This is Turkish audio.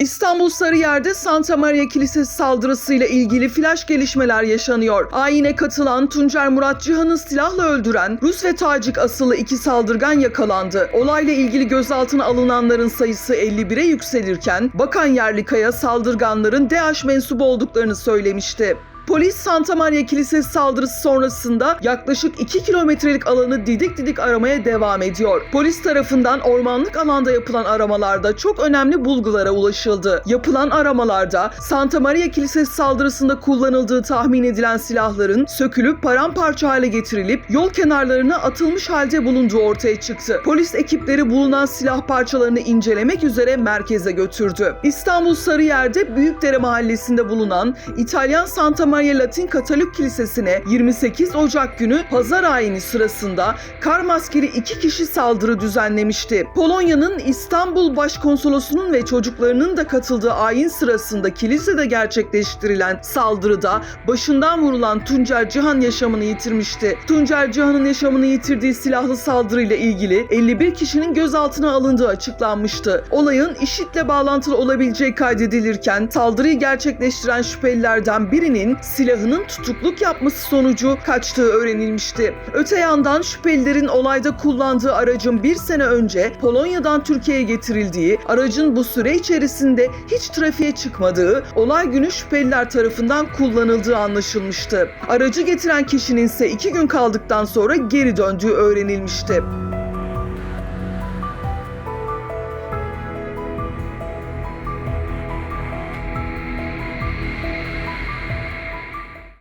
İstanbul Sarıyer'de Santa Maria Kilisesi saldırısıyla ilgili flash gelişmeler yaşanıyor. Ayine katılan Tuncer Murat Cihan'ı silahla öldüren Rus ve Tacik asıllı iki saldırgan yakalandı. Olayla ilgili gözaltına alınanların sayısı 51'e yükselirken Bakan Yerlikaya saldırganların DAEŞ mensubu olduklarını söylemişti. Polis Santa Maria Kilisesi saldırısı sonrasında yaklaşık 2 kilometrelik alanı didik didik aramaya devam ediyor. Polis tarafından ormanlık alanda yapılan aramalarda çok önemli bulgulara ulaşıldı. Yapılan aramalarda Santa Maria Kilisesi saldırısında kullanıldığı tahmin edilen silahların sökülüp paramparça hale getirilip yol kenarlarına atılmış halde bulunduğu ortaya çıktı. Polis ekipleri bulunan silah parçalarını incelemek üzere merkeze götürdü. İstanbul Sarıyer'de Büyükdere mahallesinde bulunan İtalyan Santa Maria Latin Katolik Kilisesi'ne 28 Ocak günü pazar ayini sırasında kar maskeli iki kişi saldırı düzenlemişti. Polonya'nın İstanbul Başkonsolosu'nun ve çocuklarının da katıldığı ayin sırasında kilisede gerçekleştirilen saldırıda başından vurulan Tuncer Cihan yaşamını yitirmişti. Tuncer Cihan'ın yaşamını yitirdiği silahlı saldırıyla ilgili 51 kişinin gözaltına alındığı açıklanmıştı. Olayın IŞİD'le bağlantılı olabileceği kaydedilirken saldırıyı gerçekleştiren şüphelilerden birinin silahının tutukluk yapması sonucu kaçtığı öğrenilmişti. Öte yandan şüphelilerin olayda kullandığı aracın bir sene önce Polonya'dan Türkiye'ye getirildiği, aracın bu süre içerisinde hiç trafiğe çıkmadığı, olay günü şüpheliler tarafından kullanıldığı anlaşılmıştı. Aracı getiren kişinin ise iki gün kaldıktan sonra geri döndüğü öğrenilmişti.